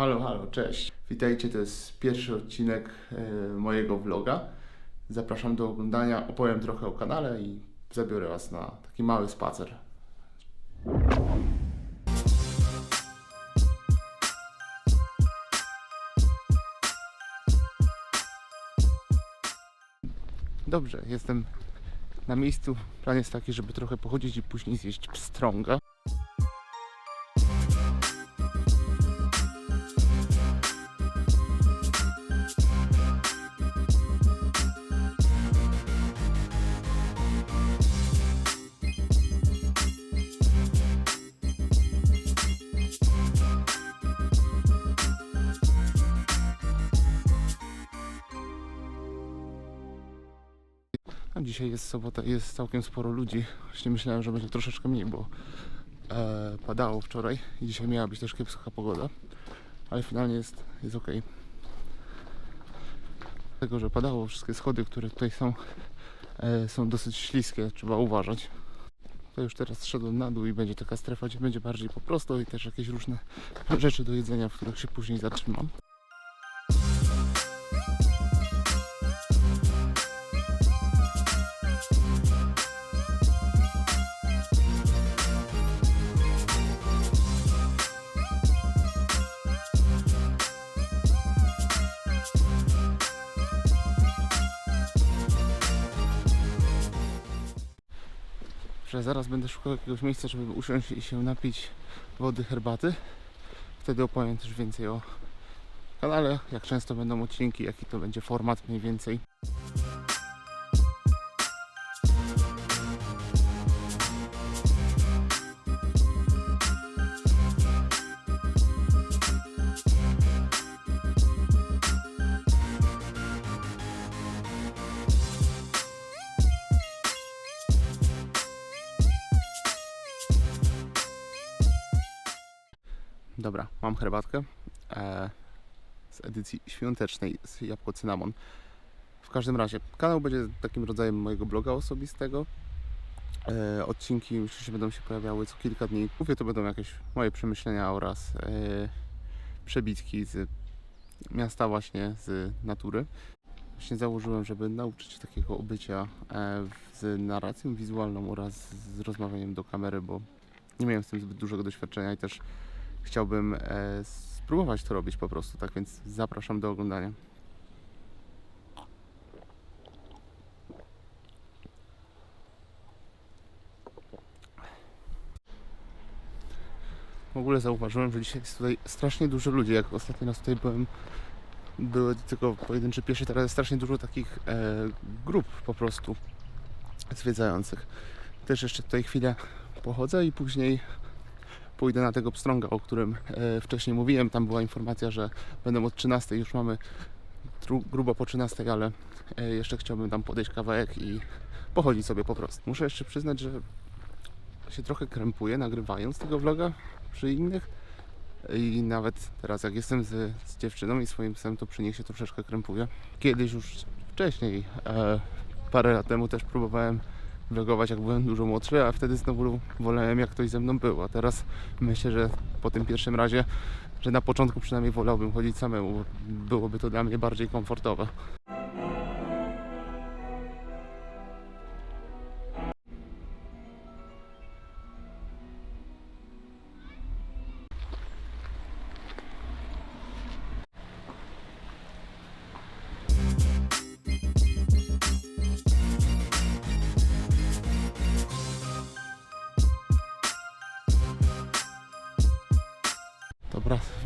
Halo, halo, cześć. Witajcie, to jest pierwszy odcinek e, mojego vloga. Zapraszam do oglądania, opowiem trochę o kanale i zabiorę Was na taki mały spacer. Dobrze, jestem na miejscu. Plan jest taki, żeby trochę pochodzić i później zjeść pstrąga. Dzisiaj jest sobota jest całkiem sporo ludzi. Właśnie myślałem, że będzie troszeczkę mniej, bo e, padało wczoraj i dzisiaj miała być też kiepska pogoda, ale finalnie jest, jest ok. Tego, że padało, wszystkie schody, które tutaj są, e, są dosyć śliskie, trzeba uważać. To już teraz szedłem na dół i będzie taka strefa, gdzie będzie bardziej po prostu i też jakieś różne rzeczy do jedzenia, w których się później zatrzymam. Że zaraz będę szukał jakiegoś miejsca, żeby usiąść i się napić wody, herbaty. Wtedy opowiem też więcej o kanale, jak często będą odcinki, jaki to będzie format mniej więcej. Dobra, mam herbatkę e, z edycji świątecznej z jabłko cynamon. W każdym razie, kanał będzie takim rodzajem mojego bloga osobistego. E, odcinki myślę, że będą się pojawiały co kilka dni. Mówię, to będą jakieś moje przemyślenia oraz e, przebitki z miasta właśnie, z natury. Właśnie założyłem, żeby nauczyć się takiego obycia e, z narracją wizualną oraz z rozmawianiem do kamery, bo nie miałem z tym zbyt dużego doświadczenia i też chciałbym e, spróbować to robić po prostu, tak więc zapraszam do oglądania. W ogóle zauważyłem, że dzisiaj jest tutaj strasznie dużo ludzi. Jak ostatni raz tutaj byłem, były tylko pojedyncze piesze, teraz jest strasznie dużo takich e, grup po prostu zwiedzających. Też jeszcze tutaj chwilę pochodzę i później pójdę na tego pstrąga, o którym e, wcześniej mówiłem. Tam była informacja, że będą od 13. Już mamy grubo po 13, ale e, jeszcze chciałbym tam podejść kawałek i pochodzić sobie po prostu. Muszę jeszcze przyznać, że się trochę krępuję nagrywając tego vloga przy innych. I nawet teraz jak jestem z, z dziewczyną i swoim psem, to przy nich się troszeczkę krępuję. Kiedyś już wcześniej, e, parę lat temu też próbowałem vlogować jak byłem dużo młodszy, a wtedy znowu wolałem jak ktoś ze mną był. A teraz myślę, że po tym pierwszym razie, że na początku przynajmniej wolałbym chodzić samemu, byłoby to dla mnie bardziej komfortowe.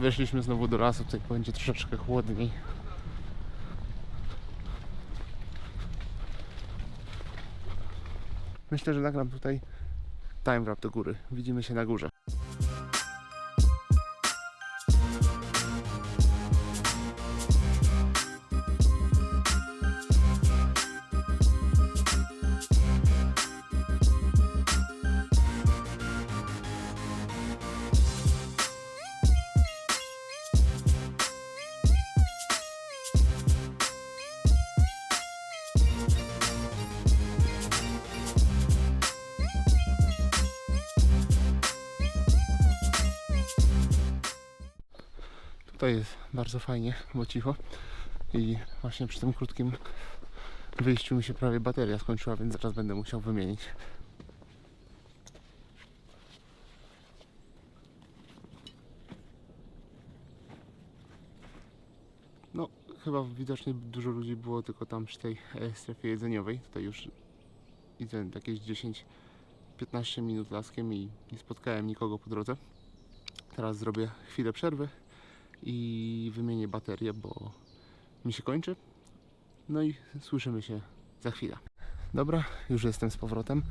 Weszliśmy znowu do lasu, tutaj będzie troszeczkę chłodniej. Myślę, że nagram tutaj time wrap do góry. Widzimy się na górze. Tutaj jest bardzo fajnie, bo cicho. I właśnie przy tym krótkim wyjściu mi się prawie bateria skończyła, więc zaraz będę musiał wymienić. No, chyba widocznie dużo ludzi było tylko tam przy tej e, strefie jedzeniowej. Tutaj już idę jakieś 10-15 minut laskiem i nie spotkałem nikogo po drodze. Teraz zrobię chwilę przerwy i wymienię baterię, bo mi się kończy. No i słyszymy się za chwilę. Dobra, już jestem z powrotem.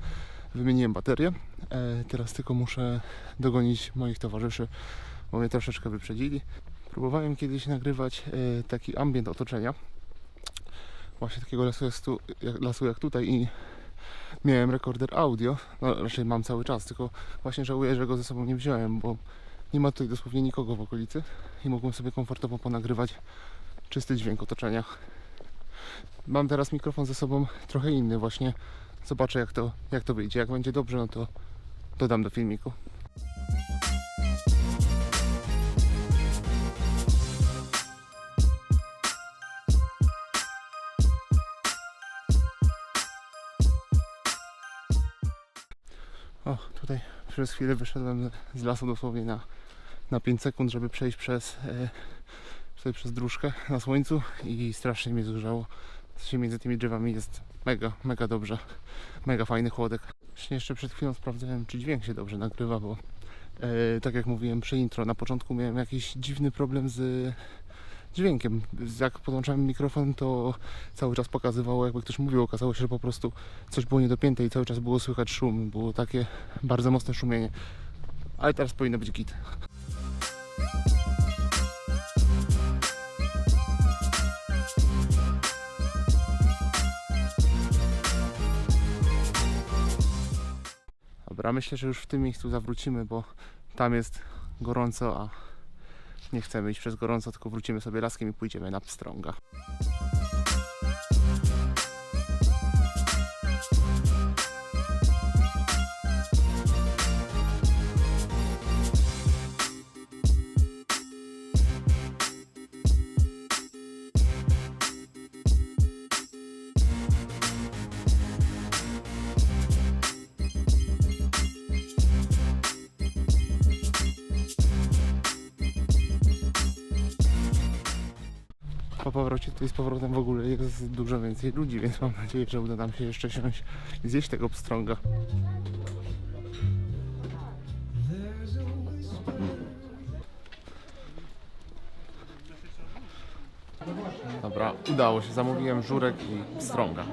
Wymieniłem baterię. E, teraz tylko muszę dogonić moich towarzyszy, bo mnie troszeczkę wyprzedzili. Próbowałem kiedyś nagrywać e, taki ambient otoczenia. Właśnie takiego lasu, jest tu, jak, lasu jak tutaj i miałem rekorder audio. No raczej mam cały czas, tylko właśnie żałuję, że go ze sobą nie wziąłem, bo nie ma tutaj dosłownie nikogo w okolicy i mógłbym sobie komfortowo ponagrywać czysty dźwięk otoczenia. Mam teraz mikrofon ze sobą trochę inny właśnie. Zobaczę jak to, jak to wyjdzie. Jak będzie dobrze, no to dodam do filmiku. O, tutaj przez chwilę wyszedłem z lasu dosłownie na, na 5 sekund, żeby przejść przez, e, tutaj przez dróżkę na słońcu i strasznie mnie zgrzało. Się między tymi drzewami jest mega, mega dobrze. Mega fajny chłodek. Właśnie jeszcze przed chwilą sprawdzałem, czy dźwięk się dobrze nagrywa, bo e, tak jak mówiłem przy intro, na początku miałem jakiś dziwny problem z dźwiękiem. Jak podłączałem mikrofon, to cały czas pokazywało, jakby ktoś mówił. Okazało się, że po prostu coś było niedopięte i cały czas było słychać szum. Było takie bardzo mocne szumienie. Ale teraz powinno być git. Dobra, myślę, że już w tym miejscu zawrócimy, bo tam jest gorąco, a nie chcemy iść przez gorąco, tylko wrócimy sobie laskiem i pójdziemy na pstrąga. Po powrocie tutaj z powrotem w ogóle jest dużo więcej ludzi, więc mam nadzieję, że uda nam się jeszcze siąść i zjeść tego pstrąga. Dobra, udało się. Zamówiłem żurek i pstrąga.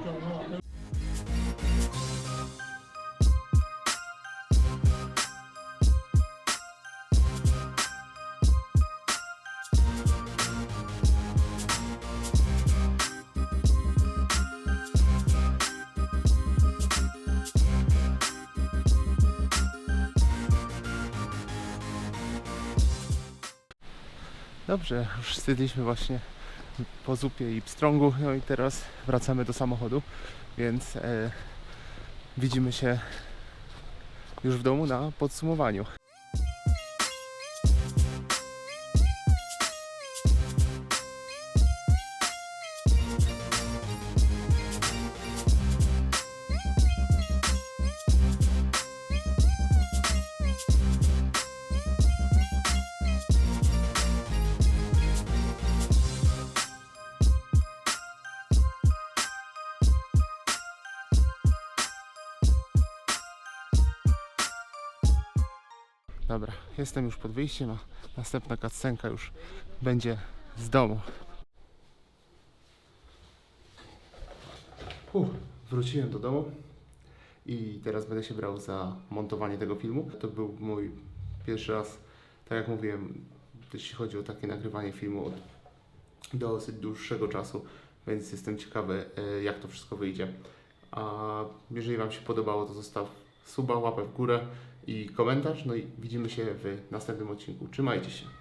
Dobrze, już stydliśmy właśnie po zupie i pstrągu, no i teraz wracamy do samochodu, więc e, widzimy się już w domu na podsumowaniu. Dobra, jestem już pod wyjściem, a następna cutscenka już będzie z domu. Uff, wróciłem do domu i teraz będę się brał za montowanie tego filmu. To był mój pierwszy raz, tak jak mówiłem, jeśli chodzi o takie nagrywanie filmu od dosyć dłuższego czasu, więc jestem ciekawy, e, jak to wszystko wyjdzie. A jeżeli Wam się podobało, to zostaw suba, łapę w górę i komentarz. No i widzimy się w następnym odcinku. Trzymajcie się.